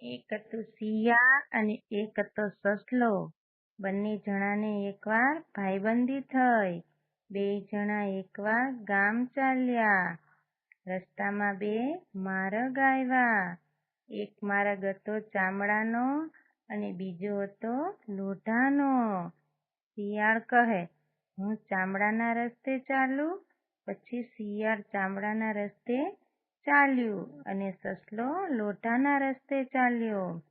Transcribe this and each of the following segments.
એક હતું શિયાળ અને એક હતો સસલો. બંને જણાને એકવાર ભાઈબંધી થઈ, બે જણા એકવાર ગામ ચાલ્યા. રસ્તામાં બે મારગ આવ્યા. એક મારગ હતો ચામડાનો અને બીજો હતો લોઢાનો. શિયાળ કહે, હું ચામડાના રસ્તે ચાલું, પછી શિયાળ ચામડાના રસ્તે ચાલ્યું અને સસલો લોટાના રસ્તે ચાલ્યો.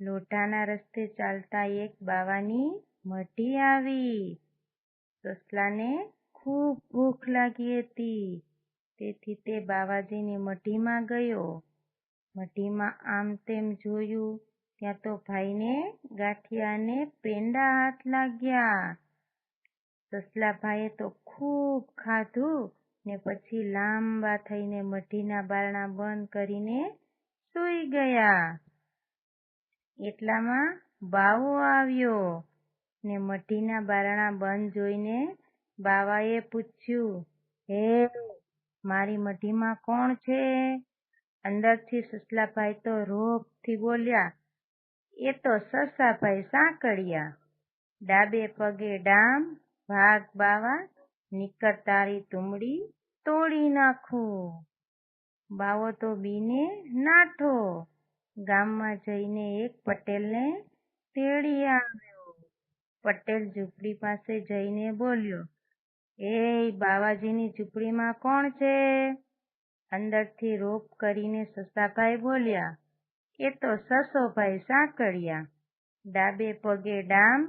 લોટાના રસ્તે ચાલતા એક બાવાની મઢી આવી. સસલાને ખૂબ ભૂખ લાગી હતી. તેથી તે બાવાજીની મઢીમાં ગયો. મઢીમાં આમ તેમ જોયું, ત્યાં તો ભાઈને ગાંઠિયા અને પેંડા હાથ લાગ્યા. સસલાભાઈએ તો ખૂબ ખાધું. ને પછી લાંબા થઈને મઢીના બારણા બંધ કરીને સૂઈ ગયા. એટલામાં બાવો આવ્યો ને મઢીના બારણા બંધ જોઈને બાવાએ પૂછ્યું, હે, મારી મઢીમાં કોણ છે? અંદરથી સસલાભાઈ તો રોબથી બોલ્યા, એ તો સસાભાઈ સાંકળિયા. ડાબે પગે ડામ, ભાગ બાવા નીકર તારી તુમડી તોડી નાખો. બાવો તો બીને નાઠો. ગામમાં જઈને એક પટેલને તેડી આવ્યો. પટેલ ઝૂંપડી પાસે જઈને બોલ્યો એ બાવાજીની ઝૂંપડીમાં કોણ છે? અંદરથી રોપ કરીને સસાભાઈ બોલ્યા, એ તો સસોભાઈ સાંકળિયા. ડાબે પગે ડામ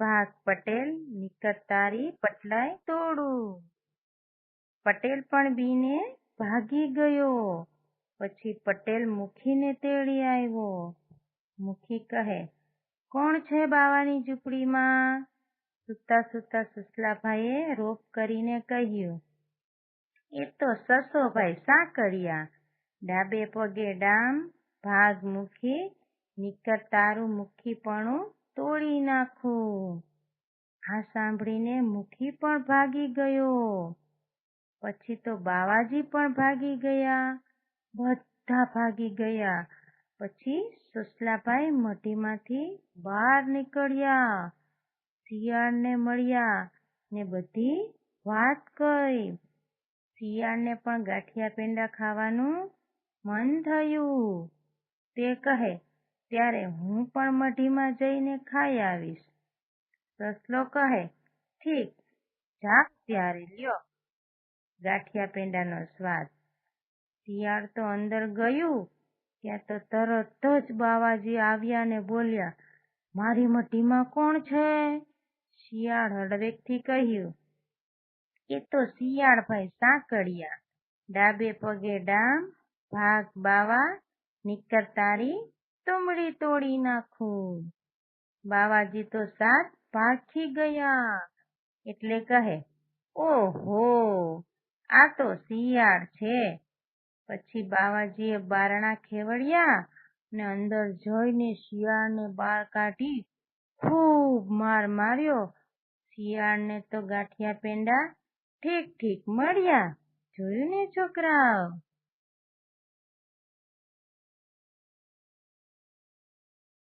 ભાગ પટેલ નીકર તારી પટલાય તોડું પટેલ પણ બીને ભાગી ગયો. પછી પટેલ મુખીને તેડી આવ્યો. મુખી કહે, કોણ છે બાવાની ઝૂંપડીમાં? સૂતા સૂતા સસલાભાઈએ રોપ કરીને કહ્યું, એ તો સસોભાઈ સાંકળિયા ડાબે પગે ડામ, ભાગ મુખી નીકર તારું મુખીપણું તોડી નાખો. આ સાંભળીને મુખી પણ ભાગી ગયો. પછી તો બાવાજી પણ ભાગી ગયા. બધા ભાગી ગયા. પછી સસલાભાઈ મઢીમાંથી બહાર નીકળ્યા. શિયાળને મળ્યા ને બધી વાત કહી શિયાળને પણ ગાંઠિયા પેંડા ખાવાનું મન થયું. તે કહે ત્યારે હું પણ મઢીમાં જઈને ખાઈ આવીશ. સસલો કહે, ઠીક જા ત્યારે લ્યો. ગાંઠિયા પેંડાનો સ્વાદ. શિયાળ તો અંદર ગયું, ત્યાં તો તરત જ બાવાજી આવ્યા ને બોલ્યા, મારી મઢીમાં કોણ છે? શિયાળ હળવેકથી કહ્યું, એ તો શિયાળભાઈ સાંકળિયા. ડાબે પગે ડામ, ભાગ બાવા, નીકર તારી તુમડી તોડી નાખું. બાવાજી તો સાત ભાગી ગયા. એટલે કહે, ઓહો, આ તો શિયાળ છે. પછી બાવાજીએ બારણા ખેવડ્યા ને અંદર જઈને શિયાળને બહાર કાઢી ખૂબ માર માર્યો. શિયાળને તો ગાંઠિયા પેંડા ઠીક ઠીક મળ્યા. જોયું ને છોકરાઓ?